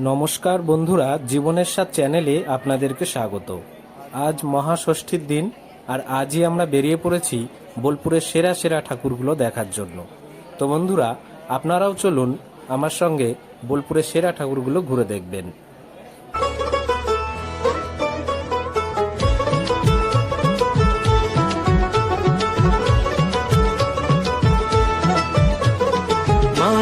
নমস্কার বন্ধুরা, জীবনের সাথ চ্যানেলে আপনাদেরকে স্বাগত। আজ মহাষষ্ঠীর দিন, আর আজই আমরা বেরিয়ে পড়েছি বোলপুরের সেরা সেরা ঠাকুরগুলো দেখার জন্য। তো বন্ধুরা, আপনারাও চলুন আমার সঙ্গে বোলপুরের সেরা ঠাকুরগুলো ঘুরে দেখবেন।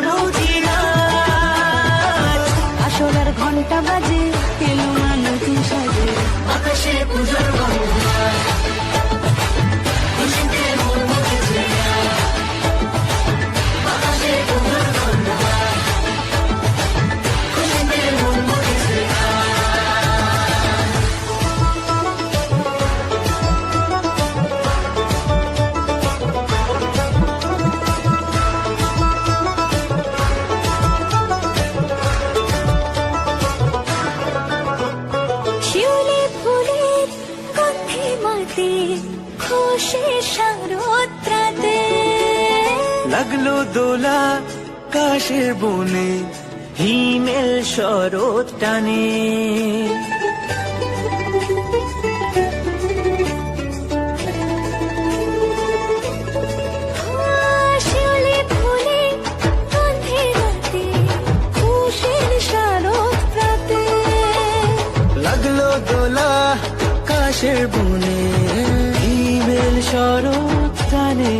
ধুনু আসলার ঘণ্টা বাজে এলো না নতুন সাজে আকাশে পুজোর কাশের বনে হিমেল শরৎ টানে। দোলা কাশের বনে হিমেল শরৎ টানে।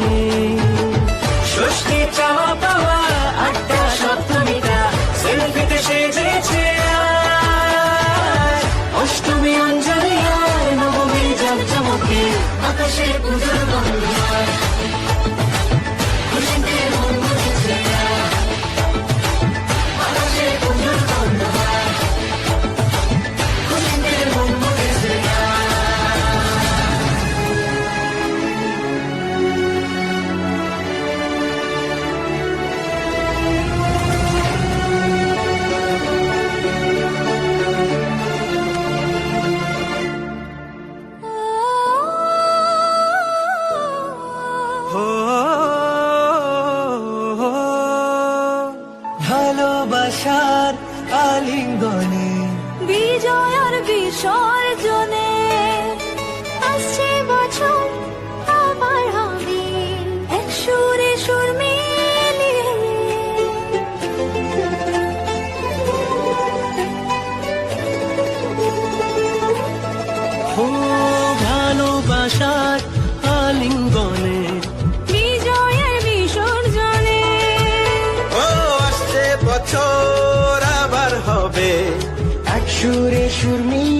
ভালোবাসার আলিঙ্গনে। বিজয় আর বিসর্জনে আসছে বছর আবার হবে। এক সুরে সুর মিলিয়ে। হো ভালোবাসার আলিঙ্গনে সুরে সুর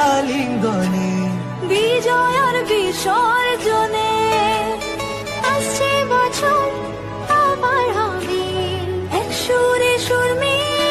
আলিঙ্গনে বিজয়ার বিসর্জনে। আসছে বছর হবে। এক সুরে সুর মিলিয়ে।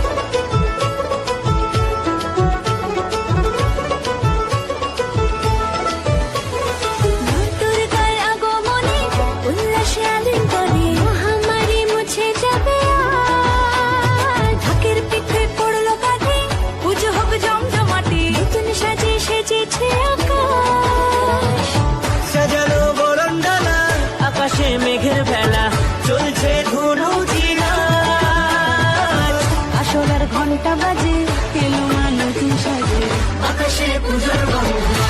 বাজে এলো আলো তুষারে আকাশে পুজোর বাংলা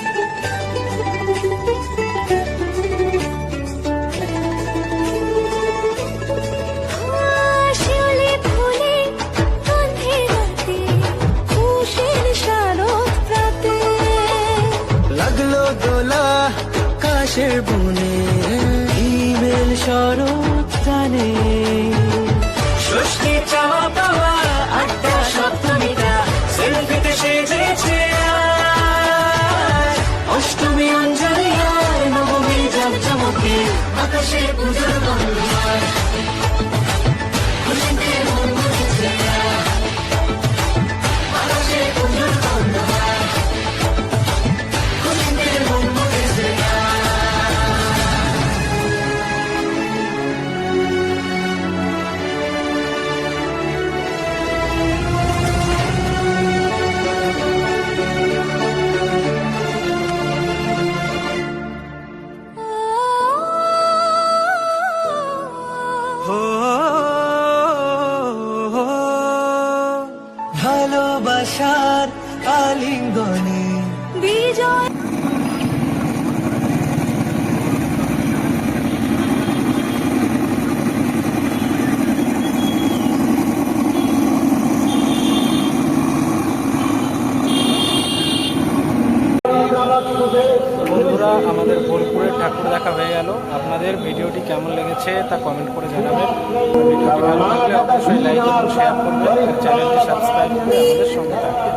ভালোবাসার আলিঙ্গনে। বিজয়। বন্ধুরা আমাদের বোলপুরের দেখা হয়ে গেল। আপনাদের ভিডিওটি কেমন লেগেছে তা কমেন্ট করে জানাবেন। ভিডিওটি ভালো লাগলে অবশ্যই লাইক এবং শেয়ার করবেন। চ্যানেলটি সাবস্ক্রাইব করে আমাদের সঙ্গে থাকবেন।